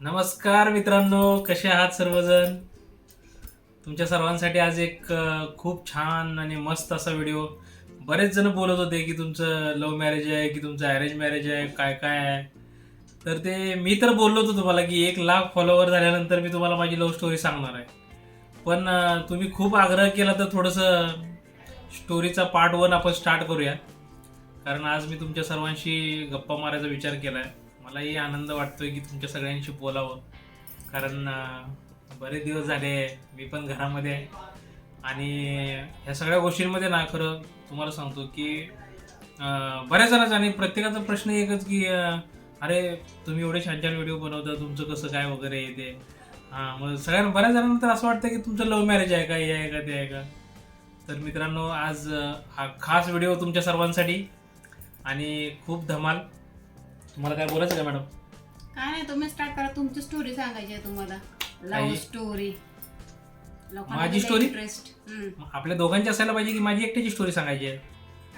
नमस्कार मित्रांनो कसे आहात सर्वजण? तुमच्या सर्वांसाठी आज एक खूप छान आणि मस्त असा व्हिडिओ. बरेच जण बोलत होते की तुमचं लव्ह मॅरेज आहे की तुमचं अरेंज मॅरेज आहे काय काय आहे. तर ते मी तर बोललो होतो तुम्हाला की एक लाख फॉलोवर झाल्यानंतर मी तुम्हाला माझी लव्ह स्टोरी सांगणार आहे. पण तुम्ही खूप आग्रह केला तर थोडंसं स्टोरीचा पार्ट वन आपण स्टार्ट करूया. कारण आज मी तुमच्या सर्वांशी गप्पा मारायचा विचार केला आहे मलाही आनंद वाटतोय की तुमच्या सगळ्यांशी बोलावं. कारण बरेच दिवस झाले मी पण घरामध्ये आहे. आणि ह्या सगळ्या गोष्टींमध्ये ना खरं तुम्हाला सांगतो की बऱ्याच जणांचा आणि प्रत्येकाचा प्रश्न एकच की अरे तुम्ही एवढे छान छान व्हिडिओ बनवता तुमचं कसं काय वगैरे येते हां मग सगळ्यांना बऱ्याच जणांना तर असं वाटतं की तुमचं लव्ह मॅरेज आहे का हे आहे का ते आहे का. तर मित्रांनो आज हा खास व्हिडिओ तुमच्या सर्वांसाठी. आणि खूप धमाल. तुम्हाला काय बोलायचं का मॅडम? काय नाही तुम्ही स्टार्ट करा. तुमची स्टोरी सांगायची आहे तुम्हाला. लव्ह स्टोरी माझी story? इंटरेस्ट आपल्या दोघांची असायला पाहिजे की माझी एकट्याची स्टोरी सांगायची आहे?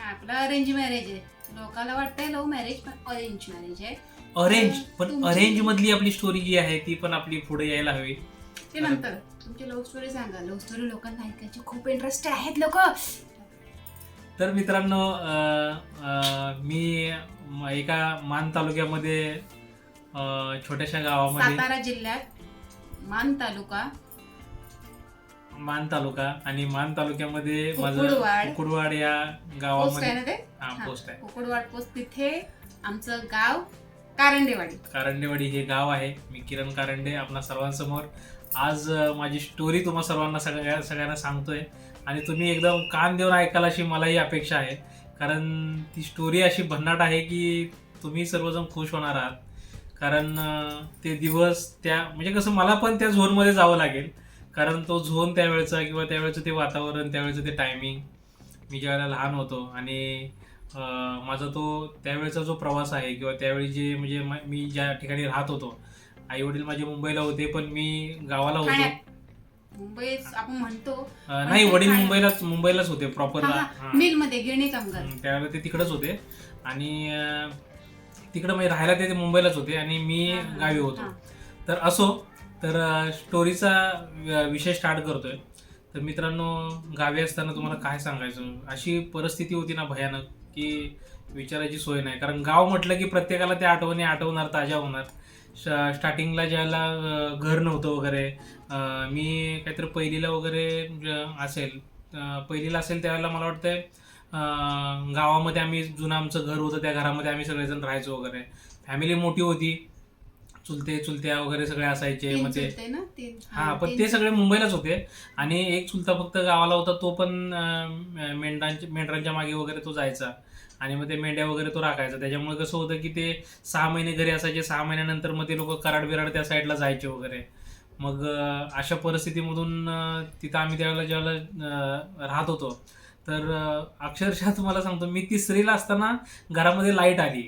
आपलं अरेंज मॅरेज आहे. लोकांना वाटतंय लव्ह मॅरेज पण अरेंज मॅरेज आहे. अरेंज पण तुमची- अरेंज मधली आपली स्टोरी जी आहे ती पण आपली पुढे यायला हवी. ते नंतर. तुमची लव्ह स्टोरी सांगा. लव्ह स्टोरी लोकांना ऐकायची खूप इंटरेस्ट आहेत लोक. तर मित्रांनो अं, अं, मी म- एका मान तालुक्यामध्ये अं, छोट्याशा गावामध्ये सातारा जिल्ह्यात मान तालुका. मान तालुका आणि मान तालुक्यामध्ये माझं कुकुडवाड. कुकुडवाड या पोस्ट आहे गावामध्ये ना ते? हा हा. पोस्ट आहे. कुकुडवाड पोस्ट तिथे आमचं गाव कारंडेवाडी. कारंडेवाडी हे गाव आहे. मी किरण कारंडे आपणा सर्वांसमोर. आज अं, माझी स्टोरी तुम्हा सर्वांना सगळ्या सगळ्यांना सांगतोय. आणि तुम्ही एकदम कान देऊन ऐकाल अशी मलाही अपेक्षा आहे. कारण ती स्टोरी अशी भन्नाट आहे की तुम्ही सर्वजण खुश होणार आहात. कारण ते दिवस त्या म्हणजे कसं मला पण त्या झोनमध्ये जावं लागेल. कारण तो झोन त्यावेळेचा किंवा त्यावेळेचं ते वातावरण त्यावेळेचं ते टायमिंग मी ज्यावेळेला लहान होतो आणि माझा तो त्यावेळेचा जो प्रवास आहे किंवा त्यावेळी जे म्हणजे म- मी ज्या ठिकाणी राहत होतो आई वडील माझे मुंबईला होते पण मी गावाला होतो. मुंबईत आपण म्हणतो अं, नाही पण वडील. मुंबईलाच मुंबईलाच होते प्रॉपरला मिलमध्ये गिरणी कामगार त्यावेळेला ते तिकडच होते. आणि अं, तिकडं म्हणजे राहायला ते ते मुंबईलाच होते आणि मी हा, हा, गावी होतो. हा. तर असो तर अं, स्टोरीचा विषय स्टार्ट करतोय. तर मित्रांनो गावी असताना तुम्हाला काय सांगायचं? अशी परिस्थिती होती ना भयानक की विचारायची सोय नाही. कारण गाव म्हटलं की प्रत्येकाला त्या आठवणी आठवणार ताज्या होणार. स्टार्टिंगला ज्याला घर नव्हतं वगैरे मी काहीतरी पहिलीला वगैरे असेल पहिलीला असेल त्यावेळेला मला वाटतंय गावामध्ये आम्ही जुनं आमचं घर होतं त्या घरामध्ये आम्ही सगळेजण राहायचो वगैरे. फॅमिली मोठी होती. चुलते चुलत्या वगैरे सगळे असायचे मग ते तीन हा पण ते सगळे मुंबईलाच होते. आणि एक चुलता फक्त गावाला होता तो पण मेंढरांच्या मेंढरांच्या मागे वगैरे तो जायचा. आणि मग ते मेंढ्या वगैरे तो राखायचा. त्याच्यामुळे कसं होतं की ते सहा महिने घरी असायचे सहा महिन्यानंतर मग ते लोक कराड बिराड त्या साईडला जायचे वगैरे. मग अशा परिस्थितीमधून तिथं आम्ही त्यावेळेला ज्यावेळेला राहत होतो तर अक्षरशः तुम्हाला सांगतो मी तिसरीला असताना घरामध्ये लाइट आली.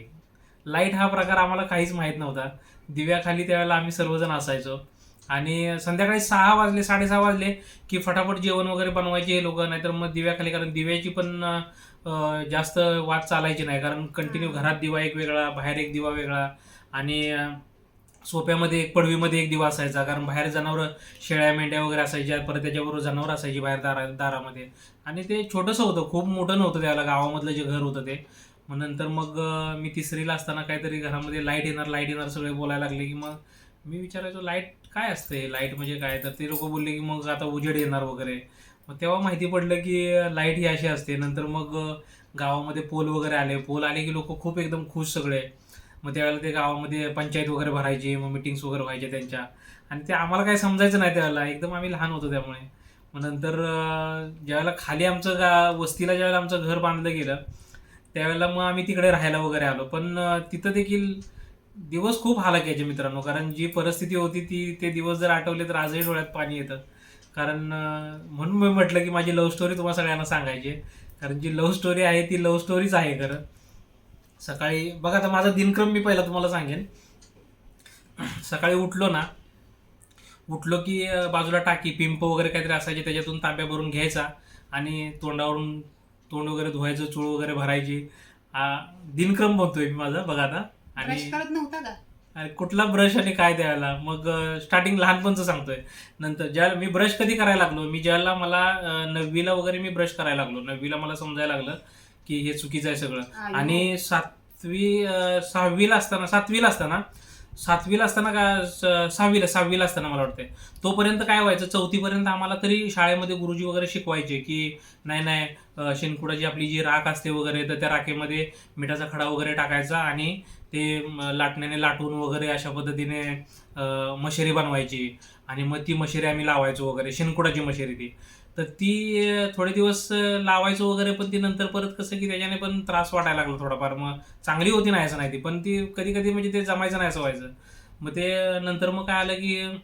लाइट हा प्रकार आम्हाला काहीच माहीत नव्हता. दिव्याखाली त्यावेळेला आम्ही सर्वजण असायचो. आणि संध्याकाळी सहा वाजले साडेसहा वाजले की फटाफट जेवण वगैरे बनवायचे हे लोक नाहीतर मग दिव्याखाली कारण दिव्याची पण जास्त वाद चालायची नाही. कारण कंटिन्यू घरात दिवा एक वेगळा बाहेर एक दिवा वेगळा आणि सोप्यामध्ये एक पडवीमध्ये एक दिवा असायचा. कारण बाहेर जनावरं शेळ्या मेंढ्या वगैरे असायच्या परत त्याच्याबरोबर जनावरं असायची बाहेर दारा दारामध्ये. आणि ते छोटंसं होतं. खूप मोठं नव्हतं त्याला. गावामधलं जे घर होतं ते. मग नंतर मग मी तिसरीला असताना काहीतरी घरामध्ये लाइट येणार लाइट येणार सगळे बोलायला लागले की मग मी विचारायचो लाइट काय असते लाइट म्हणजे काय? तर ते लोक बोलले की मग आता उजेड येणार वगैरे. मग तेव्हा माहिती पडलं की लाइट ही अशी असते. नंतर मग गावामध्ये पोल वगैरे आले. पोल आले की लोक खूप एकदम खुश सगळे. मग त्यावेळेला ते गावामध्ये पंचायत वगैरे भरायची मग मिटिंग्स वगैरे व्हायच्या त्यांच्या. आणि ते आम्हाला काही समजायचं नाही त्यावेळेला. एकदम आम्ही लहान होतो त्यामुळे. मग नंतर ज्यावेळेला खाली आमचं गा वस्तीला ज्यावेळेला आमचं घर बांधलं गेलं त्यावेळेला मग आम्ही तिकडे राहायला वगैरे आलो. पण तिथं देखील दिवस खूप हालाक यायचे मित्रांनो. कारण जी परिस्थिती होती ती ते दिवस जर आठवले तर आजही डोळ्यात पाणी येतं. कारण म्हणून मी म्हटलं की माझी लव्ह स्टोरी तुम्हाला सगळ्यांना सांगायची कारण जी लव्ह स्टोरी आहे ती लव्ह स्टोरीच आहे खरं. सकाळी बघा आता माझा दिनक्रम मी पहिला तुम्हाला सांगेन. सकाळी उठलो ना उठलो की बाजूला टाकी पिंप वगैरे काहीतरी असायचे त्याच्यातून तांब्या भरून घ्यायचा आणि तोंडावरून तोंड वगैरे धुवायचं चूळ वगैरे भरायची. दिनक्रम बनतोय मी माझा बघा आता. आणि करत नव्हता का? अरे कुठला ब्रश आणि काय द्यायला? मग स्टार्टिंग लहानपणचं सांगतोय. नंतर ज्या मी ब्रश कधी करायला लागलो? मी ज्याला मला अं, नववीला वगैरे मी ब्रश करायला लागलो. नववीला मला समजायला लागलं की हे चुकीचं आहे सगळं. आणि सातवी अं, सहावीला असताना सातवीला असताना सातवीला असताना का स- सहावीला सहावीला असताना मला वाटतंय. तोपर्यंत काय व्हायचं? चौथीपर्यंत आम्हाला तरी शाळेमध्ये गुरुजी वगैरे शिकवायचे की नाही नाही अं, शेणकुडाची आपली जी राख असते वगैरे तर त्या राखेमध्ये मिठाचा खडा वगैरे टाकायचा आणि ते लाटण्याने लाटून वगैरे अशा पद्धतीने मशेरी बनवायची. आणि मग ती मशेरी आम्ही लावायचो वगैरे शेणकुडाची मशेरी ती. तर ती थोडे दिवस लावायचो वगैरे पण ती नंतर परत कसं की त्याच्याने पण त्रास वाटायला लागला थोडाफार. मग चांगली होती नाही असं नाही ती पण ती कधी कधी म्हणजे ते जमायचं नाही असं व्हायचं. मग ते नंतर मग काय आलं की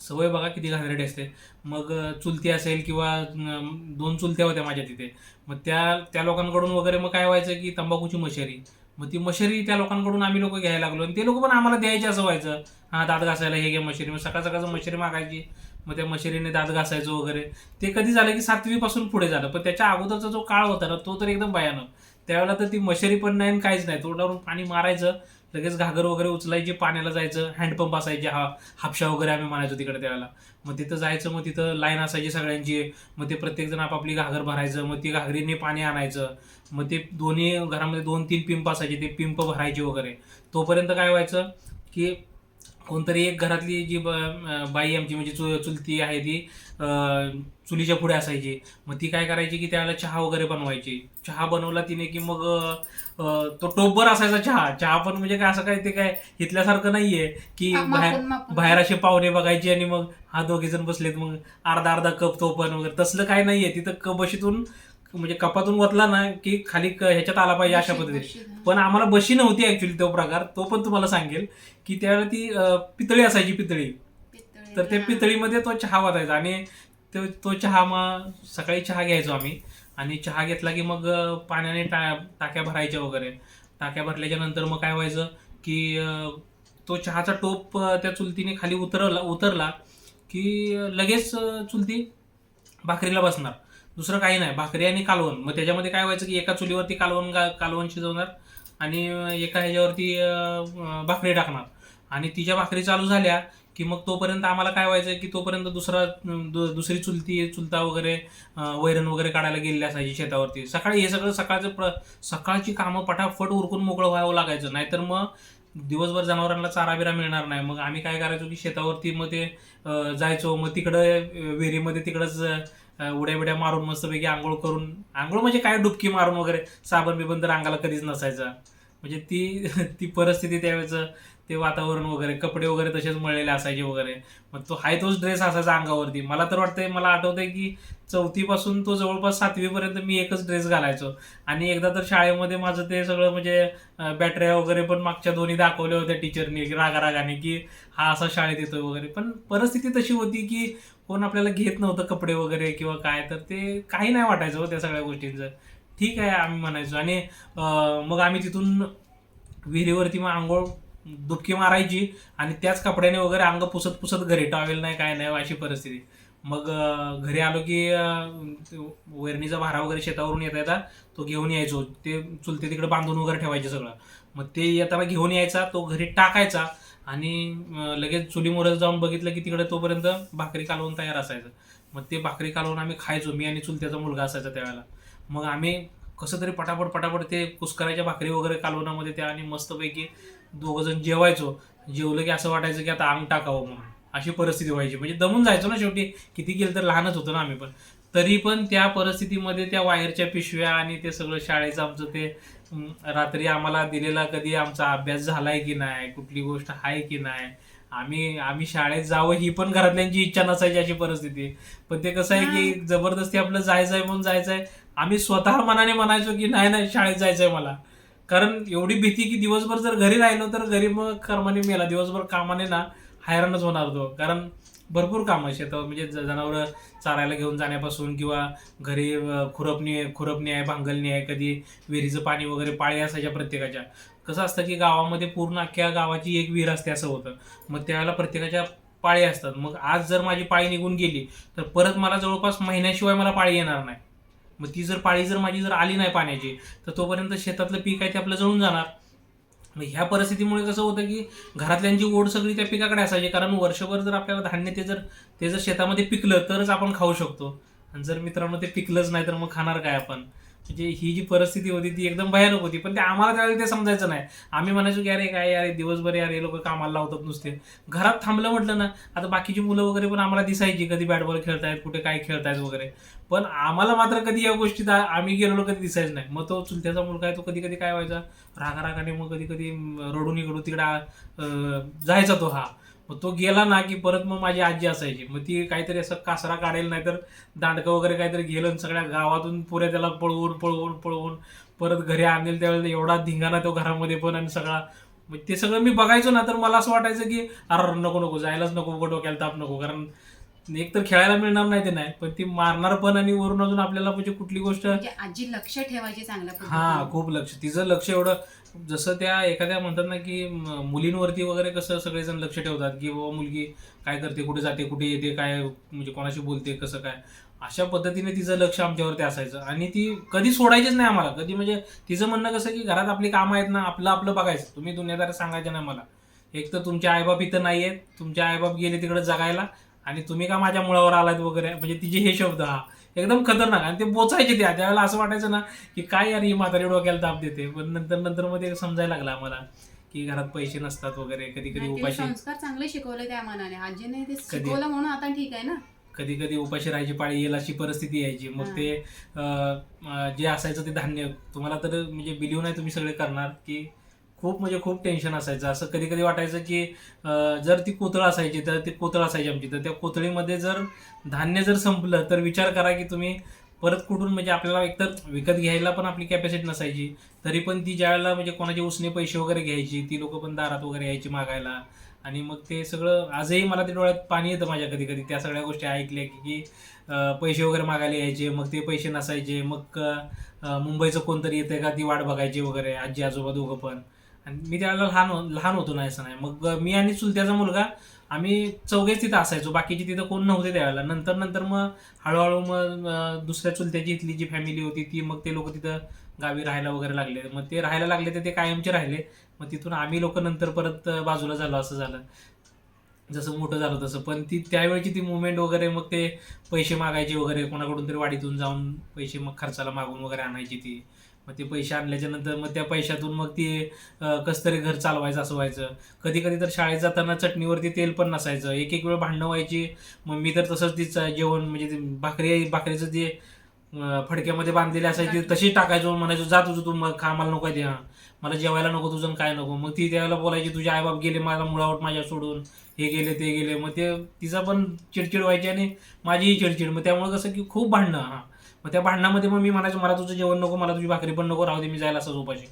सवय बघा किती घाणेरडी असते. मग चुलती असेल किंवा दोन चुलत्या होत्या माझ्या तिथे. मग त्या त्या लोकांकडून वगैरे मग काय व्हायचं की तंबाखूची मशेरी. मग ती मशेरी त्या लोकांकडून आम्ही लोक घ्यायला लागलो. आणि ते लोक पण आम्हाला द्यायचे असं व्हायचं. हा दात घासायला हे घ्या मशरी. मग सकाळ सकाळचं मशरी मागायची. मग त्या मशरीने दात घासायचो वगैरे. ते कधी झालं की सातवीपासून पुढे झालं. पण त्याच्या अगोदरचा जो काळ होता ना तो तर एकदम भयानक. त्यावेळेला तर ती मशेरी पण नाही आणि काहीच नाही. तोंडावरून पाणी मारायचं. लगेच घागर वगैरे उचलायची पाण्याला जायचं. हँडपंप असायचे. हा हापशा वगैरे आम्ही म्हणायचो तिकडे त्यावेळेला. मग तिथं जायचं मग तिथं लाईन असायची सगळ्यांची. मग ते प्रत्येकजण आपापली घागर भरायचं. मग ती घागरीने पाणी आणायचं. मग ते दोन्ही घरामध्ये दोन तीन पिंप असायचे ते पिंप भरायचे वगैरे. तोपर्यंत काय व्हायचं की कोणतरी एक घरातली जी बाई आमची म्हणजे चु चुलती आहे ती चुलीच्या पुढे असायची. मग ती काय करायची की त्यावेळेला चहा वगैरे बनवायची. चहा बनवला तिने की मग तो टोपभर असायचा चहा. चहा पण म्हणजे काय असं काय ते काय इथल्यासारखं नाहीये की बाहेर. बाहेर असे पाहुणे बघायचे आणि मग हा दोघे जण बसलेत. मग अर्धा अर्धा कप तो पण वगैरे. तसलं काय नाहीये. तिथं कप बशीतून म्हणजे कपातून वतला ना की खाली क- ह्याच्यात आला पाहिजे अशा पद्धतीने. पण आम्हाला बशी नव्हती ऍक्च्युली तो प्रकार. तो पण तुम्हाला सांगेल की त्यावेळेला ती अं, पितळी असायची पितळी. तर त्या. पितळीमध्ये तो चहा वाचायचा आणि तो तो चहा मग सकाळी चहा घ्यायचो आम्ही. आणि चहा घेतला की मग अं, पाण्याने टा टाक्या भरायच्या वगैरे. टाक्या भरल्याच्या नंतर मग काय व्हायचं की अं, तो चहाचा टोप अं, त्या चुलतीने खाली उतरला उतरला की अं, लगेच अं, चुलती भाकरीला बसणार. दुसरं काही नाही. भाकरी आणि कालवण. मग त्याच्यामध्ये काय व्हायचं की एका चुलीवरती कालवण कालवण शिजवणार आणि एका ह्याच्यावरती भाकरी टाकणार. आणि तिच्या भाकरी चालू झाल्या की मग तोपर्यंत आम्हाला काय व्हायचं की तोपर्यंत दुसरा दु- दुसरी चुलती चुलता वगैरे वैरण वगैरे काढायला गेलेली असायची शेतावरती. सकाळी हे सगळं सकाळचं प्र सकाळची कामं पटापट उरकून मोकळं व्हावं लागायचं. नाहीतर मग दिवसभर जनावरांना चारा बिरा मिळणार नाही. मग आम्ही काय करायचो की शेतावरती मग ते जायचो. मग तिकडं विहिरीमध्ये तिकडंच उड्या बिड्या मारून मस्तपैकी आंघोळ करून आंघोळ म्हणजे काय? डुबकी मारून वगैरे साबण बिबन तर अंगाला कधीच नसायचा. म्हणजे ती ती परिस्थिती त्यावेळेचं ते वातावरण वगैरे कपडे वगैरे तसेच मळलेले असायचे वगैरे. मग तो हाय तोच ड्रेस असायचा अंगावरती. मला तर वाटतंय मला आठवतंय की चौथीपासून तो जवळपास सातवीपर्यंत मी एकच ड्रेस घालायचो. आणि एकदा तर शाळेमध्ये माझं ते सगळं म्हणजे बॅटऱ्या वगैरे पण मागच्या दोन्ही दाखवल्या होत्या टीचरनी रागारागाने की हा असा शाळेत येतोय वगैरे. पण परिस्थिती तशी होती की कोण आपल्याला घेत नव्हतं कपडे वगैरे किंवा काय तर ते काही नाही वाटायचं हो त्या सगळ्या गोष्टींचं. ठीक आहे आम्ही म्हणायचो. आणि मग आम्ही तिथून विहिरीवरती मग आंघोळ डुबकी मारायची आणि त्याच कपड्याने वगैरे अंग पुसत पुसत घरी टॉवेल नाही काय नाही अशी परिस्थिती. मग घरी आलो की वेरणीचा वैरणीचा भारा वगैरे शेतावरून येता येता तो घेऊन यायचो. ते चुलते तिकडे बांधून वगैरे ठेवायचे सगळं. मग ते येताना घेऊन यायचा तो घरी टाकायचा. आणि लगेच चुलीमोऱ्यात जाऊन बघितलं की तिकडे तोपर्यंत भाकरी कालवून तयार असायचं. मग ते भाकरी कालवून आम्ही खायचो मी आणि चुलत्याचा मुलगा असायचा त्यावेळेला. मग आम्ही कसं तरी पटापट पटापट ते कुस्कराच्या भाकरी वगैरे कालवणामध्ये त्या आणि मस्तपैकी दोघं जण जेवायचो. जेवलं की असं वाटायचं की आता अंग टाकावं म्हणून. अशी परिस्थिती व्हायची. म्हणजे दमून जायचो ना शेवटी. किती केलं तर लहानच होतो ना आम्ही पण. तरी पण त्या परिस्थितीमध्ये त्या वायरच्या पिशव्या आणि ते सगळं शाळेचं आमचं ते रात्री आम्हाला दिलेला कधी आमचा अभ्यास झालाय की नाही कुठली गोष्ट आहे की नाही आम्ही आम्ही शाळेत जावं ही पण घरातल्यांची इच्छा नसायची अशी परिस्थिती. पण ते कसं आहे की जबरदस्ती आपलं जायचंय म्हणून जायचंय. आम्ही स्वतः मनाने म्हणायचो की नाही नाही शाळेत जायचंय मला. कारण एवढी भीती की दिवसभर जर घरी राहिलो तर घरी मग कर्माने मेला दिवसभर कामाने ना हैराणच होणार तो. कारण भरपूर कामं शेतावर म्हणजे जनावरं चारायला घेऊन जाण्यापासून किंवा घरी खुरपणी खुरपणी आहे भांगलणी आहे कधी विहिरीचं पाणी वगैरे पाळी असायच्या प्रत्येकाच्या. कसं असतं की गावामध्ये पूर्ण अख्ख्या गावाची एक विहीर असते असं होतं. मग त्यावेळेला प्रत्येकाच्या पाळी असतात. मग आज जर माझी पाळी निघून गेली तर परत मला जवळपास महिन्याशिवाय मला पाळी येणार नाही. मग ती जर पाळी जर माझी जर आली नाही पाण्याची तर तोपर्यंत शेतातलं पीक आहे ते आपलं जळून जाणार. मग ह्या परिस्थितीमुळे कसं होतं की घरातल्यांची ओढ सगळी त्या पिकाकडे असायची. कारण वर्षभर जर आपल्याला धान्य ते जर ते जर शेतामध्ये पिकलं तरच आपण खाऊ शकतो. आणि जर मित्रांनो ते पिकलंच नाही तर मग खाणार काय आपण? म्हणजे ही जी परिस्थिती होती ती एकदम भयानक होती. पण ते आम्हाला त्यावेळी ते समजायचं नाही. आम्ही म्हणायचो की अरे काय अरे दिवसभर यार हे लोक कामाला लावतात नुसते. घरात थांबलं म्हटलं ना आता बाकीची मुलं वगैरे पण आम्हाला दिसायची कधी बॅट बॉल खेळतायत कुठे काय खेळतायत वगैरे. पण आम्हाला मात्र कधी या गोष्टीत आम्ही गेलेलो कधी दिसायचं नाही. मग तो चुलत्याचा मुलगा आहे तो कधी कधी काय व्हायचा? रागारागाने मग कधी कधी रडून इकडून तिकडे जायचा तो हा. मग तो गेला ना की परत मग माझी आजी असायची. मग ती काहीतरी असं कासरा काढेल नाही तर दांडकं वगैरे काहीतरी गेलं आणि सगळ्या गावातून पुऱ्या त्याला पळवून पळवून पळवून परत घरी आणेल त्यावेळेला एवढा धिंगाणा तो घरामध्ये पण आणि सगळा. मग ते सगळं मी बघायचो ना तर मला असं वाटायचं की अरे नको नको जायलाच नको उघड डोक्याला ताप नको. कारण एक तर खेळायला मिळणार नाही ते नाही पण ती मारणार पण आणि वरून अजून आपल्याला म्हणजे कुठली गोष्ट म्हणजे आजी लक्ष ठेवायची चांगल्या हा. खूप लक्ष. तिचं लक्ष एवढं जसं त्या एखाद्या म्हणतात ना की मुलींवरती वगैरे कसं सगळेजण लक्ष ठेवतात की बाबा मुलगी काय करते? कुठे जाते? कुठे येते? काय म्हणजे कोणाशी बोलते? कसं काय? अशा पद्धतीने तिचं लक्ष आमच्यावरती असायचं. आणि ती कधी सोडायचीच नाही आम्हाला. कधी म्हणजे तिचं म्हणणं कसं की घरात आपली कामं आहेत ना आपलं आपलं बघायचं. तुम्ही दुनियादार सांगायचं नाही मला. एक तर तुमचे आईबाप इथं नाही आहेत. तुमचे आईबाप गेले तिकडे जगायला आणि तुम्ही का माझ्या मुळावर आलात वगैरे? म्हणजे तिचे हे शब्द हा. एकदम खतरनाक आणि ते बोचायचे त्या त्यावेळेला असं वाटायचं ना की काय यार ही म्हातारी डोक्याला ताप देते. पण नंतर नंतर मध्ये समजायला लागलं आम्हाला की घरात पैसे नसतात वगैरे कधी कधी उपाशी संस्कार चांगले शिकवले त्या मनाने आजीने ते कधी? शिकवलं म्हणून आता ठीक आहे ना? कधी कधी उपाशी राहायची पाळी येईल अशी परिस्थिती यायची. मग ते जे असायचं ते धान्य. तुम्हाला तर म्हणजे बिलीव नाही तुम्ही सगळे करणार की खूप म्हणजे खूप टेन्शन असायचं. असं कधी कधी वाटायचं की जर ती कोतळ असायची तर ती कोतळ असायची आमची. तर त्या कोतळीमध्ये जर धान्य जर संपलं तर विचार करा की तुम्ही परत कुठून म्हणजे आपल्याला एकतर विकत घ्यायला पण आपली कॅपॅसिटी नसायची. तरी पण ती ज्यावेळेला म्हणजे कोणाचे उसने पैसे वगैरे घ्यायची ती लोक पण दारात वगैरे यायची मागायला. आणि मग ते सगळं आजही मला ते डोळ्यात पाणी येतं माझ्या कधी कधी त्या सगळ्या गोष्टी ऐकल्या की पैसे वगैरे मागायला यायचे मग ते पैसे नसायचे मग मुंबईचं कोणतरी येतंय का? ती वाट बघायची वगैरे आजी आजोबा दोघं पण. आणि मी त्यावेळेला लहान हो- लहान होतो नाही असं नाही. मग मी आणि चुलत्याचा मुलगा आम्ही चौघेच तिथं असायचो. बाकीचे तिथं कोण नव्हते त्यावेळेला. नंतर नंतर मग हळूहळू मग दुसऱ्या चुलत्याची इथली जी फॅमिली होती ती मग ते लोक तिथं गावी राहायला वगैरे लागले. मग ते राहायला लागले तर ते कायमचे राहिले. मग तिथून आम्ही लोक नंतर परत बाजूला झालो असं झालं. जसं मोठं झालं तसं. पण ती त्यावेळची ती मुवमेंट वगैरे मग ते पैसे मागायचे वगैरे कोणाकडून तरी वाडीतून जाऊन पैसे मग खर्चाला मागून वगैरे आणायची ती. मग ते पैसे आणल्याच्या नंतर मग त्या पैशातून मग ते कसं तरी घर चालवायचं असं व्हायचं. कधी कधी तर शाळेत जाताना चटणीवरती तेल पण नसायचं. एक एक वेळ भांडणं व्हायची. मग मी तर तसंच तिचं जेवण म्हणजे ते भाकरी भाकरीचं जे फडक्यामध्ये बांधलेले असायचे तशी टाकायचो. म्हणायचो जा तुझं तू मग खा मला नको द्या. मला जेवायला नको तुझं काय नको. मग ती त्यावेळेला बोलायची तुझे आईबाप गेले मला मुळावट माझ्या सोडून. हे गेले ते गेले. मग ते तिचा पण चिडचिड व्हायची आणि माझीही चिडचिड. मग त्यामुळे कसं की खूप भांडणं हां. मग त्या भांडणामध्ये मग मी म्हणायचो मला तुझं जेवण नको मला तुझी भाकरी पण नको राहू दे मी जायला असं झोपायची.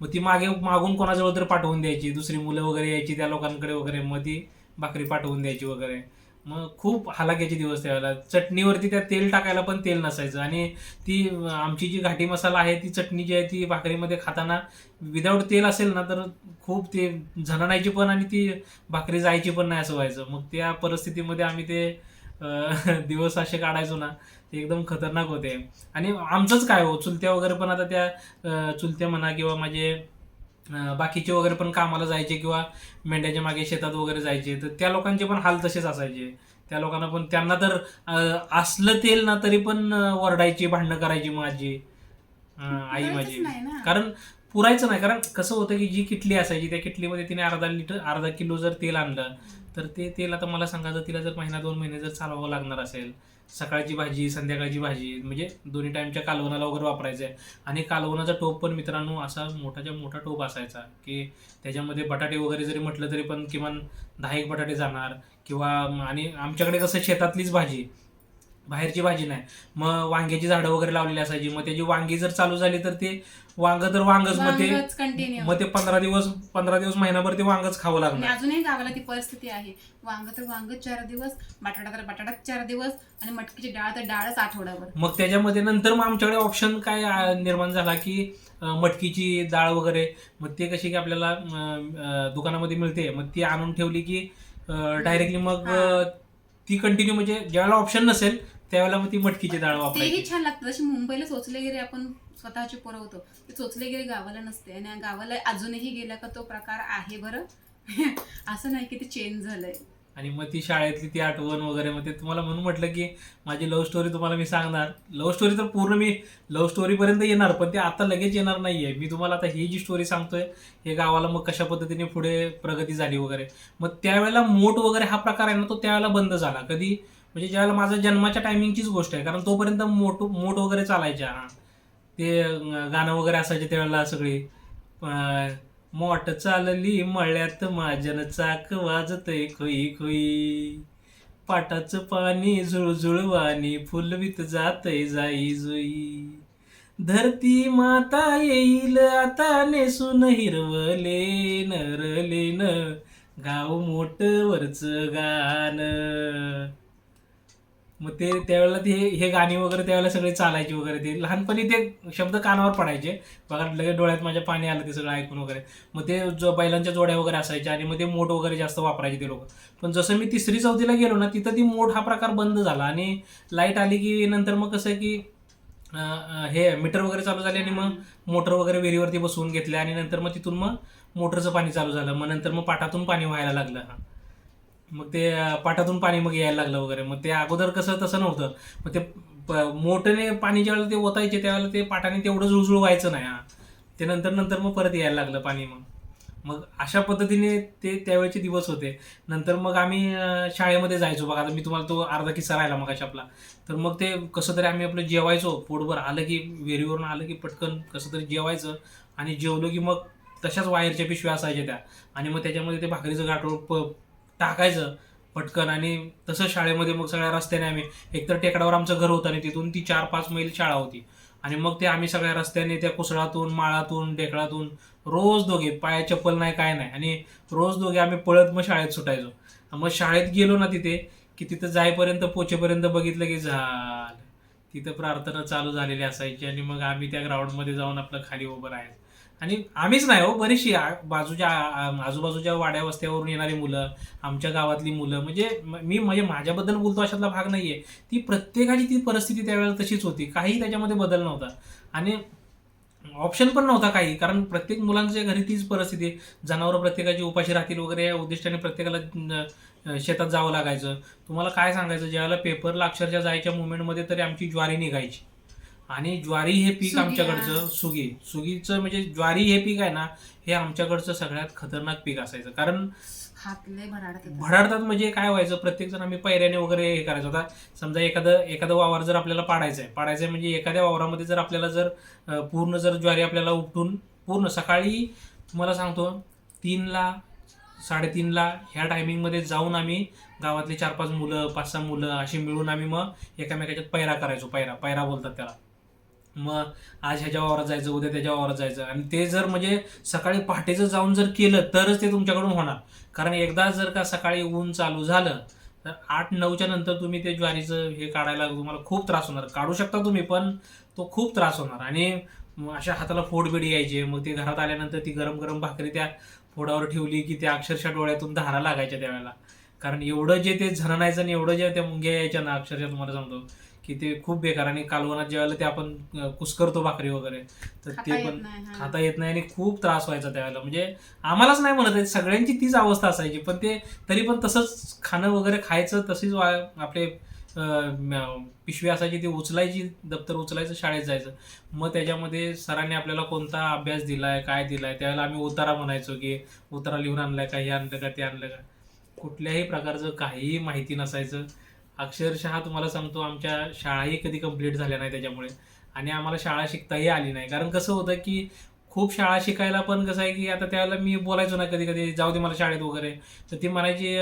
मग ती मागे मागून कोणाजवळ तर पाठवून द्यायची दुसरी मुलं वगैरे यायची त्या लोकांकडे वगैरे मग ती भाकरी पाठवून द्यायची वगैरे. मग खूप हालाक्याचे दिवस त्यावेळेला चटणीवरती त्या तेल टाकायला पण तेल नसायचं आणि ती आमची जी घाटी मसाला आहे ती चटणी जी आहे ती भाकरीमध्ये खाताना विदाऊट तेल असेल ना तर खूप ते झणणायची पण आणि ती भाकरी जायची पण नाही असं व्हायचं. मग त्या परिस्थितीमध्ये आम्ही ते दिवस असे काढायचो ना ते एकदम खतरनाक होते. आणि आमचंच काय हो चुलत्या वगैरे पण आता त्या चुलत्या म्हणा किंवा माझे बाकीचे वगैरे पण कामाला जायचे किंवा मेंढ्याच्या मागे शेतात वगैरे जायचे तर त्या लोकांचे पण हाल तसेच असायचे. त्या लोकांना पण त्यांना तर असलं तेल ना तरी पण वरडायची भांडणं करायची माझी आई माझी. कारण पुरायचं नाही कारण कसं होतं की जी किटली असायची त्या किटलीमध्ये तिने अर्धा लिटर अर्धा किलो जर तेल आणलं तर ते तेल आता मला सांगा जर तिला जर महिना दोन महिने जर चालवावं लागणार असेल सकाळची भाजी संध्याकाळची भाजी म्हणजे दोन्ही टाईमच्या कालवणाला वगैरे वापरायचं आहे. आणि कालवणाचा टोप पण मित्रांनो असा मोठाच्या मोठा टोप असायचा की त्याच्यामध्ये बटाटे वगैरे जरी म्हटलं तरी पण किमान दहा एक बटाटे जाणार. किंवा आणि आमच्याकडे कसं शेतातलीच भाजी बाहेरची भाजी नाही. मग वांग्याची झाडं वगैरे लावलेली असायची. मग त्याची वांगी जर चालू झाली तर ते वांग तर वांगच. मग ते मग ते पंधरा दिवस पंधरा दिवस महिनाभर ते वांगच खावं आणि लागणार. अजूनही गावाला ती परिस्थिती आहे. वांग तर वांग चार दिवस बटाटा तर बटाटा चार दिवस आणि मटकीची डाळ तर डाळच आठवडाभर. मग त्याच्यामध्ये नंतर मग आमच्याकडे ऑप्शन काय आ, निर्माण झाला की अं, मटकीची डाळ वगैरे. मग ते कशी की आपल्याला अं, अं, दुकानामध्ये मिळते. मग ती आणून ठेवली की डायरेक्टली मग. अं, ती कंटिन्यू म्हणजे ज्यावेळेला ऑप्शन नसेल त्यावेळेला मग ती मटकीची डाळ तेही वापरायची. छान लागतं. जशी मुंबईला चोचलेगिरी आपण स्वतःचे पुरवतो ते चोचलेगिरी गावाला नसते आणि गावाला अजूनही गेला का तो प्रकार आहे बरं? असं नाही की ते चेंज झालंय. आणि मग ती शाळेतली ती आठवण वगैरे मग ते तुम्हाला म्हणून म्हटलं की माझी लव्ह स्टोरी तुम्हाला मी सांगणार. लव्ह स्टोरी तर पूर्ण मी लव्ह स्टोरीपर्यंत येणार पण ते आता लगेच येणार नाहीये. मी तुम्हाला आता ही जी स्टोरी सांगतोय हे गावाला मग कशा पद्धतीने पुढे प्रगती झाली वगैरे. मग त्यावेळेला मोठ वगैरे हा प्रकार आहे ना तो त्यावेळेला बंद झाला. कधी म्हणजे ज्यावेळेला माझ्या जन्माच्या टायमिंगचीच गोष्ट आहे कारण तोपर्यंत मोट मोठ वगैरे चालायच्या. ते गाणं वगैरे असायचे त्यावेळेला सगळी. अं, मोठ चालली मळ्यात माझ्यानं चाक वाजतय खोई खोई. पाटाचं पाणी झुळझुळवाणी फुलवीत जातय जाई जुई. धरती माता येईल आता नेसून हिरवले नरले न गाव मोठ वरच गाणं. मग ते त्यावेळेला ते हे गाणी वगैरे त्यावेळेला सगळे चालायचे वगैरे ते. लहानपणी ते शब्द कानावर पडायचे. बघा लगेच डोळ्यात माझ्या पाणी आलं ते सगळं ऐकून वगैरे. मग ते जो बैलांच्या जोड्या वगैरे असायच्या आणि मग ते मोठ वगैरे जास्त वापरायचे ते लोक. पण जसं मी तिसरी चौथीला गेलो ना तिथं ती मोठ हा प्रकार बंद झाला आणि लाइट आली की नंतर मग कसं की हे मीटर वगैरे चालू झाले आणि मग मोटर वगैरे विहिरीवरती बसवून घेतले आणि नंतर मग तिथून मग मोटरचं पाणी चालू झालं. मग नंतर मग पाटातून पाणी व्हायला लागलं. मग ते पाटातून पाणी मग यायला लागलं वगैरे. मग ते अगोदर कसं तसं नव्हतं. मग ते प- मोठ्याने पाणी ज्यावेळेला ते ओतायचे त्यावेळेला ते पाटाने तेवढं जुळजुळ व्हायचं नाही हा. ते नंतर नंतर मग परत यायला लागलं पाणी मग. मग अशा पद्धतीने ते त्यावेळेचे दिवस होते. नंतर मग आम्ही शाळेमध्ये जायचो. बघा आता मी तुम्हाला तो अर्धा किस्सा राहिला मग आपला. तर मग ते कसं तरी आम्ही आपलं जेवायचो. पोटभर आलं की विहिरीवरून आलं की पटकन कसं तरी जेवायचं आणि जेवलो की मग तशाच वायरच्या पिशव्या असायच्या त्या. आणि मग त्याच्यामध्ये ते भाकरीचं गाठोळ प टाकायचं पटकन आणि तसं शाळेमध्ये मग सगळ्या रस्त्याने आम्ही एकतर टेकडावर आमचं घर होतं आणि तिथून ती चार पाच मैल शाळा होती. आणि मग ते आम्ही सगळ्या रस्त्याने त्या कुसळातून माळातून टेकडातून रोज दोघे पाया चप्पल नाही काय नाही. आणि रोज दोघे आम्ही पळत मग शाळेत सुटायचो. मग शाळेत गेलो ना तिथे की तिथं जायपर्यंत पोचेपर्यंत बघितलं की झालं. तिथं प्रार्थना चालू झालेली असायची आणि मग आम्ही त्या ग्राउंडमध्ये जाऊन आपलं खाली उभं राहायचं. आणि आम्हीच नाही हो बरीचशी आ- बाजूच्या आजूबाजूच्या वाड्या वस्त्यावरून येणारी मुलं आमच्या गावातली मुलं म्हणजे मी म्हणजे माझ्याबद्दल बोलतो अशातला भाग नाहीये. ती प्रत्येकाची ती परिस्थिती त्यावेळेला तशीच होती. काही त्याच्यामध्ये बदल नव्हता. आणि ऑप्शन पण नव्हता काही कारण प्रत्येक मुलांच्या घरी तीच परिस्थिती जनावरं प्रत्येकाची उपाशी राहतील वगैरे या उद्दिष्टाने प्रत्येकाला शेतात जावं लागायचं. तुम्हाला काय सांगायचं? ज्यावेळेला पेपरला अक्षरशः जायच्या मुवमेंटमध्ये तरी आमची ज्वारी निघायची. आणि ज्वारी हे पीक आमच्याकडचं. सुगी सुगीचं म्हणजे ज्वारी हे पीक आहे ना हे आमच्याकडचं सगळ्यात खतरनाक पीक असायचं कारण. भडाडतात म्हणजे काय व्हायचं प्रत्येक जण आम्ही पैऱ्याने वगैरे हे करायचं आता समजा एखादं एखादं वावर जर आपल्याला पाडायचं आहे पाडायचं आहे म्हणजे एखाद्या वावरामध्ये जर आपल्याला जर पूर्ण जर ज्वारी आपल्याला उपटून पूर्ण सकाळी तुम्हाला सांगतो तीनला साडेतीनला ह्या टायमिंगमध्ये जाऊन आम्ही गावातले चार पाच मुलं पाच सहा मुलं अशी मिळून आम्ही मग एकामेकाच्यात पैरा करायचो पैरा पैरा बोलतात त्याला मग आज ह्याच्या वावरात जायचं उद्या त्याच्या वावरात जायचं. आणि ते जर म्हणजे सकाळी पहाटेचं जाऊन जर केलं तरच ते तुमच्याकडून होणार. कारण एकदा जर का सकाळी ऊन चालू झालं तर आठ नऊच्या नंतर तुम्ही ते ज्वारीचं हे काढायला तुम्हाला खूप त्रास होणार. काढू शकता तुम्ही पण तो खूप त्रास होणार. आणि अशा हाताला फोडबिड यायचे मग ते घरात आल्यानंतर ती गरम गरम भाकरी त्या फोडावर ठेवली की त्या अक्षरशः डोळ्यातून धारा लागायच्या त्यावेळेला. कारण एवढं जे ते झरणायचं आणि एवढं जे त्या मुंग्या यायच्या ना अक्षरशः तुम्हाला सांगतो. की ते खूप बेकार आणि कालवनात ज्यावेळेला ते आपण कुस्करतो भाकरी वगैरे तर खाता ते येत पण नाही, हा. खाता येत नाही आणि खूप त्रास व्हायचा त्यावेळेला. म्हणजे आम्हालाच नाही म्हणत आहे सगळ्यांची तीच अवस्था असायची पण ते तरी पण तसंच खाणं वगैरे खायचं तशीच वा आपले अं, म- पिशवी असायची ती उचलायची दप्तर उचलायचं शाळेत जायचं. मग त्याच्यामध्ये सरांनी आपल्याला कोणता अभ्यास दिलाय काय दिलाय त्यावेळेला आम्ही उतारा म्हणायचो की उतारा लिहून आणलाय का हे आणलं का ते आणलं का? कुठल्याही प्रकारचं काहीही माहिती नसायचं. अक्षरशः तुम्हाला सांगतो आमच्या शाळाही कधी कंप्लीट झाल्या नाही त्याच्यामुळे. आणि आम्हाला शाळा शिकताही आली नाही. कारण कसं होतं की खूप शाळा शिकायला पण कसं आहे की आता त्याला मी बोलायचो ना कधी कधी जाऊ दे मला शाळेत वगैरे. तर ती म्हणायची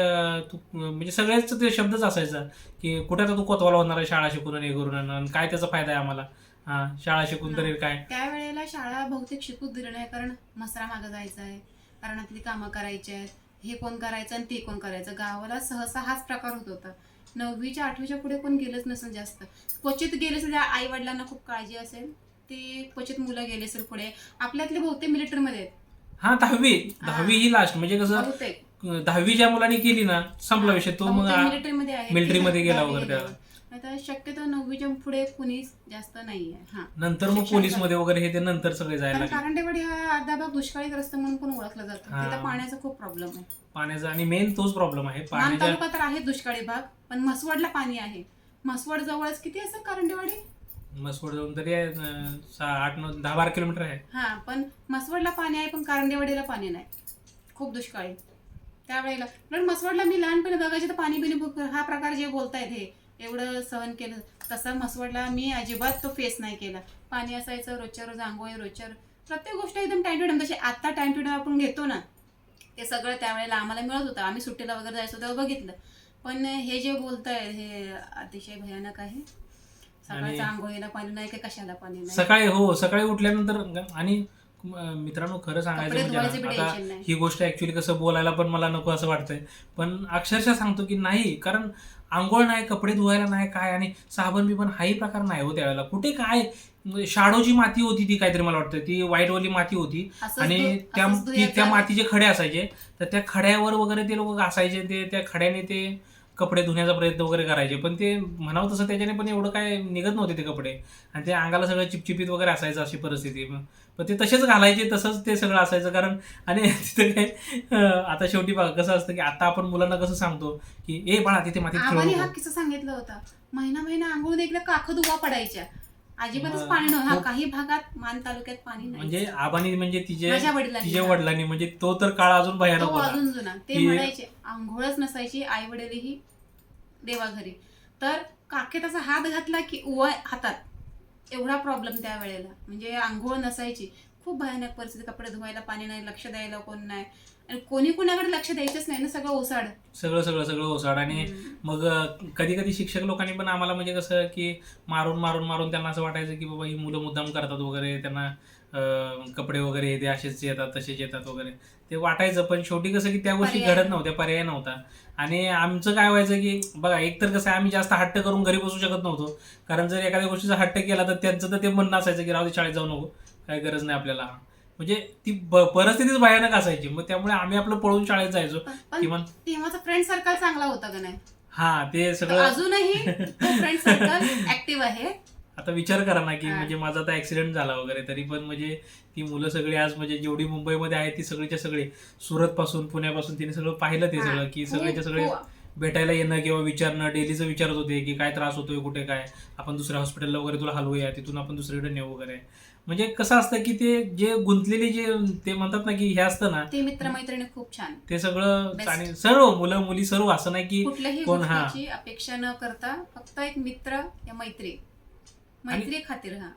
तू म्हणजे सगळ्याच ते शब्दच असायचा की कुठे आता तू कोतवाला होणार आहे शाळा शिकून हे करून आणि काय त्याचा फायदा आहे आम्हाला? हा शाळा शिकून तरी काय? त्यावेळेला शाळा बहुतेक शिकूच दिलं नाही कारण मसरा मागं जायचं आहे कारण आपली कामं करायची आहेत हे कोण करायचं आणि ते कोण करायचं? गावाला सहसा हाच प्रकार होत होता. नववीच्या आठवीच्या पुढे कोण गेलंच नसेल जास्त. क्वचित गेले असेल आई वडिलांना खूप काळजी असेल ते क्वचित मुलं गेले असेल पुढे. आपल्यातले बहुतेक मिलिटरीमध्ये आहेत. हा दहावी. दहावी ही लास्ट म्हणजे कसं बहुतेक. दहावी ज्या मुलांनी केली ना संपला विषय तो मग मिलिटरीमध्ये आहेत. मिलिटरीमध्ये गेला वगैरे गेल्यावर. आता शक्यतो नववीच्या पुढे कुणीच जास्त नाही आहे हा. नंतर मग पोलीसमध्ये वगैरे हे ते नंतर सगळे जायला कारण लागले. कारंडेवाडी हा अर्धा भाग दुष्काळीग्रस्त म्हणून पण ओळखला जातो. हा. तिथं पाण्याचा खूप प्रॉब्लेम आहे. पाण्याचा आणि मेन तोच प्रॉब्लेम आहे. पाण्याच्या तालुका तर आहे दुष्काळी भाग पण म्हसवडला पाणी आहे. म्हसवड जवळच किती असं कारंडेवाडी? मसवड जाऊन तरी आहे, अं, सहा आठ नऊ दहा बारा किलोमीटर आहे. हा पण म्हसवडला पाणी आहे पण कारंडेवाडीला पाणी नाही. खूप दुष्काळी. त्यावेळेला पण म्हसवडला मी लहानपणी बघायचे तर पाणी बिनी हा प्रकार जे बोलतायत हे एवढं सहन केलं. तसं म्हसवडला मी अजिबात तो फेस नाही केला. पाणी असायचं रोजच्या रोज आंघोळी रोजच्या रोज. प्रत्येक गोष्ट एकदम टाइम टू टाइम जसे आता टाइम टू टाइम आपण घेतो ना ते सगळं त्यावेळेला आम्हाला मिळत होतं. आम्ही सुट्टीला वगैरे जायचो तेव्हा बघितलं. पण हे जे बोलताय हे अतिशय भयानक आहे. सकाळचं आंघोळीला पाणी नाही का कशाला पाणी नाही? सकाळी हो सकाळी उठल्यानंतर आणि मित्रांनो खरं सांगायचं म्हणजे आता ही गोष्ट ऍक्च्युली कसं बोलायला पण मला नको असं वाटतंय. पण अक्षरशः सांगतो की नाही कारण आंघोळ नाही कपडे धुवायला नाही काय आणि साबण बिबन हाही प्रकार नाही हो त्यावेळेला. कुठे काय? म्हणजे शाडोची माती होती ती काहीतरी मला वाटतं. ती व्हाईटवाली माती होती. आणि त्या. त्या मातीचे खडे असायचे. तर त्या खड्यावर वगैरे ते लोक घासायचे. ते त्या खड्याने ते कपडे धुण्याचा प्रयत्न वगैरे करायचे. पण ते म्हणावं तसं त्याच्याने पण एवढं काय निघत नव्हते ते कपडे. आणि ते अंगाला सगळं चिपचिपीत वगैरे असायचं अशी परिस्थिती. मग पण ते तसेच घालायचे तसंच ते सगळं असायचं. कारण आणि तिथं काय आता शेवटी बघा कसं असतं की आता आपण मुलांना कसं सांगतो की ए बाळा तिथे मातीत खेळू आम्हाला हा नको. किस्सा सांगितलं होता. महिना महिना आंघोळ देखील काख दुवा पडायच्या. अजिबातच पाणी नव्हतं हा काही भागात मान तालुक्यात पाणी नाही. म्हणजे आबानी म्हणजे तिचे माझ्या तिच्या वडिलांनी म्हणजे तो तर काळ अजून भयानक तो होता. अजून जुना. ते की- म्हणायचे आंघोळच नसायची आई वडीलही देवाघरी. तर काखेत असा हात घातला की उवा हातात. एवढा प्रॉब्लेम त्या वेळेला. म्हणजे आंघोळ नसायची. खूप भयानक परिस्थिती. कपडे धुवायला पाणी नाही लक्ष द्यायला कोण नाही. आणि कोणी कुणाकडे लक्ष द्यायचंच नाही ना सगळं ओसाड. सगळं सगळं सगळं ओसाड. आणि. मग कधी कधी शिक्षक लोकांनी पण आम्हाला म्हणजे कसं की मारून मारून मारून त्यांना असं वाटायचं की बाबा ही मुलं मुद्दाम करतात वगैरे. त्यांना कपडे वगैरे हे ते असेच येतात तसेच येतात वगैरे. ते वाटायचं पण शेवटी कसं की त्या गोष्टी पर्याय घडत नव्हत्या पर्याय नव्हता. आणि आमचं काय व्हायचं की बघा एक तर कसं आहे, आम्ही जास्त हट्ट करून घरी बसू शकत नव्हतो. कारण जर एखाद्या गोष्टीचा हट्ट केला तर त्यांचं तर ते म्हणणं असायचं की राहू दे शाळेत जाऊ नको काय गरज नाही आपल्याला. म्हणजे ती ब- परिस्थितीच भयानक असायची. मग त्यामुळे आम्ही आपलं पळून शाळेत जायचो. पण- पण किंवा तेव्हाचा फ्रेंड सर्कल चांगला होता का नाही? हा ते तर सगळं अजूनही फ्रेंड सर्कल ऍक्टिव्ह आहे. आता विचार करा ना की. म्हणजे माझा आता ऍक्सिडेंट झाला वगैरे तरी पण म्हणजे ती मुलं सगळी आज म्हणजे जेवढी मुंबईमध्ये आहेत ती सगळीच्या सगळी सुरत पासून पुण्यापासून तिने सगळं पाहिलं ते. सगळं की सगळेच्या सगळे हो. भेटायला येणं किंवा विचारणं डेलीचं विचारत होते की काय त्रास होतोय कुठे काय आपण दुसऱ्या हॉस्पिटलला वगैरे तुला हलवूया तिथून आपण दुसरीकडे नेऊ वगैरे म्हणजे कसं असतं की ते जे गुंतलेले जे ते म्हणतात ना की हे असतं ना ते मित्रमैत्रिणी खूप छान ते सगळं सर्व मुलं मुली सर्व असं नाही की कोण हा अपेक्षा न करता फक्त एक मित्र या मैत्री मैत्री खातीर हा.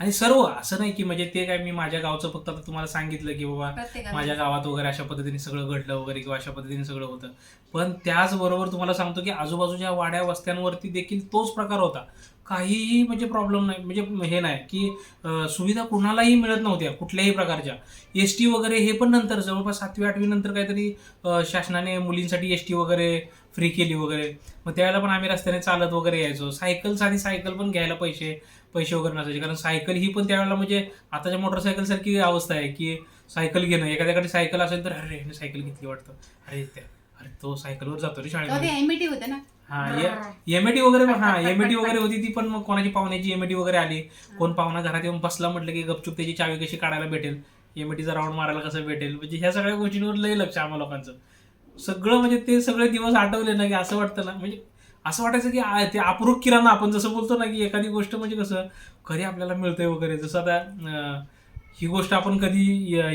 आणि सर्व असं नाही की म्हणजे ते काय मी माझ्या गावचं फक्त आता तुम्हाला सांगितलं की बाबा माझ्या गावात वगैरे अशा पद्धतीने सगळं घडलं वगैरे किंवा अशा पद्धतीने सगळं होतं. पण त्याचबरोबर तुम्हाला सांगतो की आजूबाजूच्या वाड्या वस्त्यांवरती देखील तोच प्रकार होता. काहीही म्हणजे प्रॉब्लेम नाही. म्हणजे हे नाही की सुविधा कुणालाही मिळत नव्हत्या कुठल्याही प्रकारच्या. एस टी वगैरे हे पण नंतर जवळपास सातवी आठवी नंतर काहीतरी शासनाने मुलींसाठी एस टी वगैरे फ्री केली वगैरे. मग त्यावेळेला पण आम्ही रस्त्याने चालत वगैरे यायचो. सायकल साधी सायकल पण घ्यायला पैसे पैसे वगैरे नसायचे. कारण सायकल ही पण त्यावेळेला म्हणजे आताच्या मोटरसायकल सारखी अवस्था आहे की सायकल घेणं. एखाद्याकडे सायकल असेल तर अरे ह्याने सायकल घेतली वाटतं. अरे त्या अरे तो सायकलवर जातो रे शाळेमध्ये. एमईटी होते ना? हा एमएटी वगैरे हा एमएटी वगैरे होती ती पण मग कोणाची पाहुण्याची एमएटी वगैरे आली. कोण पाहुणा घरात येऊन बसला म्हटलं की गपचूप त्याची चावी कशी काढायला भेटेल? एमएटीचा राऊंड मारायला कसं भेटेल? म्हणजे ह्या सगळ्या गोष्टींवर लय लक्ष आम्हा लोकांचं. सगळं म्हणजे ते सगळे दिवस आठवले ना की असं वाटतं ना. म्हणजे असं वाटायचं की ते अप्रूप किराणा आपण. जसं बोलतो ना की एखादी गोष्ट म्हणजे कसं खरी आपल्याला मिळतंय वगैरे. जसं आता ही गोष्ट आपण कधी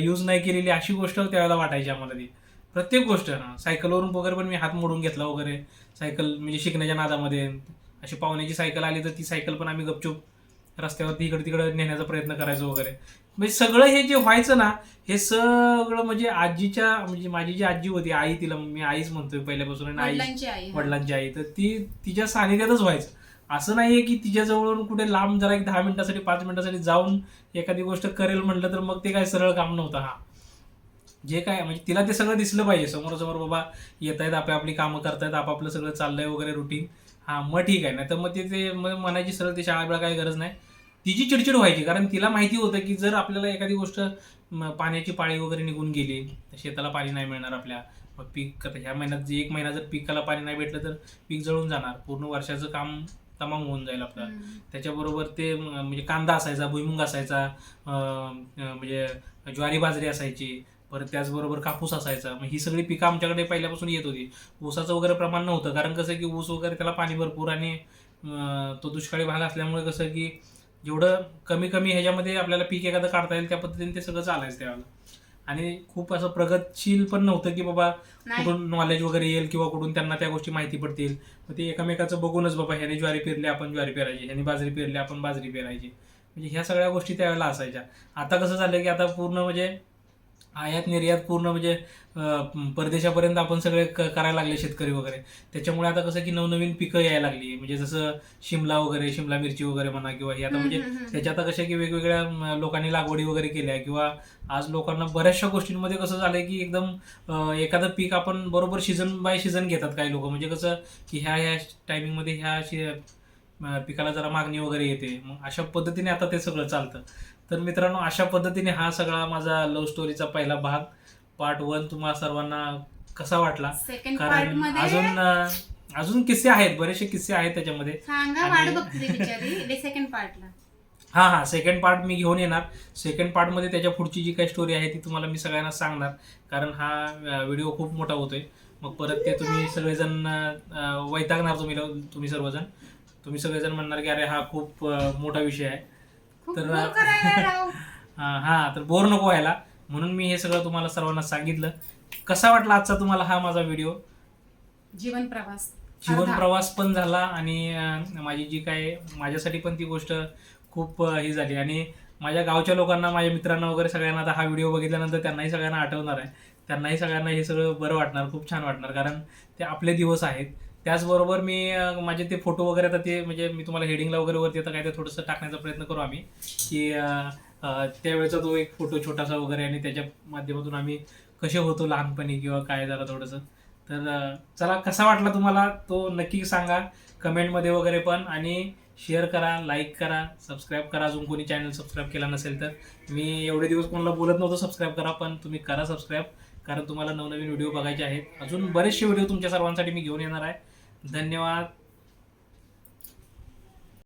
यूज नाही केलेली अशी गोष्ट त्यावेळेला वाटायची आम्हाला ती. प्रत्येक गोष्ट ना. सायकलवरून वगैरे पण मी हात मोडून घेतला वगैरे. सायकल म्हणजे शिकण्याच्या नादामध्ये. अशी पाहुण्याची सायकल आली तर ती सायकल पण आम्ही गपचूप रस्त्यावरती इकडे तिकडे नेण्याचा प्रयत्न करायचो वगैरे. म्हणजे सगळं हे जे व्हायचं ना हे सगळं म्हणजे आजीच्या म्हणजे माझी जी आजी होती आई तिला मी आईच म्हणतोय पहिल्यापासून आणि आई वडिलांची आई तर ती तिच्या सानिध्यातच व्हायचं. असं नाहीये की तिच्याजवळून कुठे लांब जरा एक दहा मिनिटासाठी पाच मिनिटासाठी जाऊन एखादी गोष्ट करेल म्हटलं तर मग ते काय सरळ काम नव्हतं हा. जे काय म्हणजे तिला ते सगळं दिसलं पाहिजे. समोरासमोर बाबा येत आहेत आपली आपली कामं करतायत आपापलं सगळं चाललंय वगैरे रुटीन हा मग ठीक आहे. नाही तर मग ते म्हणायची सरळ ते शाळा काही गरज नाही. तिची चिडचिड व्हायची कारण तिला माहिती होतं की जर आपल्याला एखादी गोष्ट पाण्याची पाळी वगैरे निघून गेली तर शेताला पाणी नाही मिळणार आपल्या. मग पीक आता ह्या महिन्यात जे एक महिना जर पिकाला पाणी नाही भेटलं तर पीक जळून जाणार. पूर्ण वर्षाचं काम तमाम होऊन जाईल आपला. त्याच्याबरोबर ते म्हणजे कांदा असायचा भुईमुंग असायचा म्हणजे ज्वारी बाजरी असायची परत त्याचबरोबर कापूस असायचा. मग ही सगळी पिकं आमच्याकडे पहिल्यापासून येत होती. ऊसाचं वगैरे प्रमाण नव्हतं कारण कसं की ऊस वगैरे त्याला पाणी भरपूर आणि तो दुष्काळी भाग असल्यामुळे कसं की जेवढं कमी कमी ह्याच्यामध्ये आपल्याला पीक एखादं काढता येईल त्या पद्धतीने ते सगळं चालायचं त्यावेळेला. आणि खूप असं प्रगतशील पण नव्हतं की बाबा कुठून नॉलेज वगैरे येईल किंवा कुठून त्यांना त्या गोष्टी माहिती पडतील. मग ते एकमेकाचं बघूनच बाबा ह्याने ज्वारी पेरली आपण ज्वारी पेरायची. ह्याने बाजरी पेरली आपण बाजरी पेरायची. म्हणजे ह्या सगळ्या गोष्टी त्यावेळेला असायच्या. आता कसं झालं की आता पूर्ण म्हणजे आयात निर्यात पूर्ण म्हणजे परदेशापर्यंत आपण सगळे क- करायला लागले शेतकरी वगैरे. त्याच्यामुळे आता कसं की नवनवीन पिकं यायला लागली म्हणजे जसं शिमला वगैरे शिमला मिरची वगैरे म्हणा किंवा हे आता म्हणजे. त्याच्यात आता कशा की वेगवेगळ्या लोकांनी लागवडी वगैरे केल्या किंवा आज लोकांना बऱ्याचशा गोष्टींमध्ये कसं झालंय की एकदम एखादं पीक आपण बरोबर सीझन बाय सीझन घेतात काही लोक. म्हणजे कसं की ह्या ह्या टायमिंगमध्ये ह्या पिकाला जरा मागणी वगैरे येते. मग अशा पद्धतीने आता ते सगळं चालतं. तर मित्रांनो अशा पद्धतीने हा सगळा माझा लव्ह स्टोरीचा पहिला भाग पार्ट वन तुम्हाला सर्वांना कसा वाटला? कारण अजून अजून किस्से आहेत बरेचसे किस्से आहेत त्याच्यामध्ये. हा हा सेकंड पार्ट मी घेऊन येणार. सेकंड पार्टमध्ये त्याच्या पुढची जी काही स्टोरी आहे ती तुम्हाला मी सगळ्यांना सांगणार. कारण हा व्हिडिओ खूप मोठा होतोय. मग परत ते तुम्ही सगळेजण वैतागणार तुम्ही तुम्ही सर्वजण. तुम्ही सगळेजण म्हणणार की अरे हा खूप मोठा विषय आहे. खूप तर- बोर करायला राव. हा हा, तर बोर नको व्हायला. म्हणून मी हे सगळं तुम्हाला सर्वांना सांगितलं. कसा वाटला आजचा तुम्हाला हा माझा व्हिडिओ? जीवन प्रवास. जीवन अर्धा. प्रवास पण झाला आणि अं, माझी जी काय माझ्यासाठी पण ती गोष्ट खूप अं, ही झाली. आणि माझ्या गावच्या लोकांना माझ्या मित्रांना वगैरे सगळ्यांना आता हा व्हिडिओ बघितल्यानंतर त्यांनाही सगळ्यांना आठवणार आहे. त्यांनाही सगळ्यांना हे सगळं बरं वाटणार खूप छान वाटणार. कारण ते आपले दिवस आहेत. त्याचबरोबर मी माझे ते फोटो वगैरे आता ते म्हणजे मी तुम्हाला हेडिंगला वगैरे वरती आता काय ते थोडंसं टाकण्याचा प्रयत्न करू आम्ही. की त्यावेळेचा तो एक फोटो छोटासा वगैरे आणि त्याच्या माध्यमातून आम्ही कसे होतो लहानपणी किंवा काय झालं थोडंसं. तर चला कसा वाटला तुम्हाला तो नक्की सांगा कमेंटमध्ये वगैरे पण आणि शेअर करा लाईक करा सबस्क्राईब करा. अजून कोणी चॅनल सबस्क्राईब केला नसेल तर मी एवढे दिवस कोणाला बोलत नव्हतो सबस्क्राईब करा पण तुम्ही करा सबस्क्राईब कारण तुम्हाला नवनवीन व्हिडिओ बघायचे आहेत. अजून बरेचसे व्हिडिओ तुमच्या सर्वांसाठी मी घेऊन येणार आहे. धन्यवाद.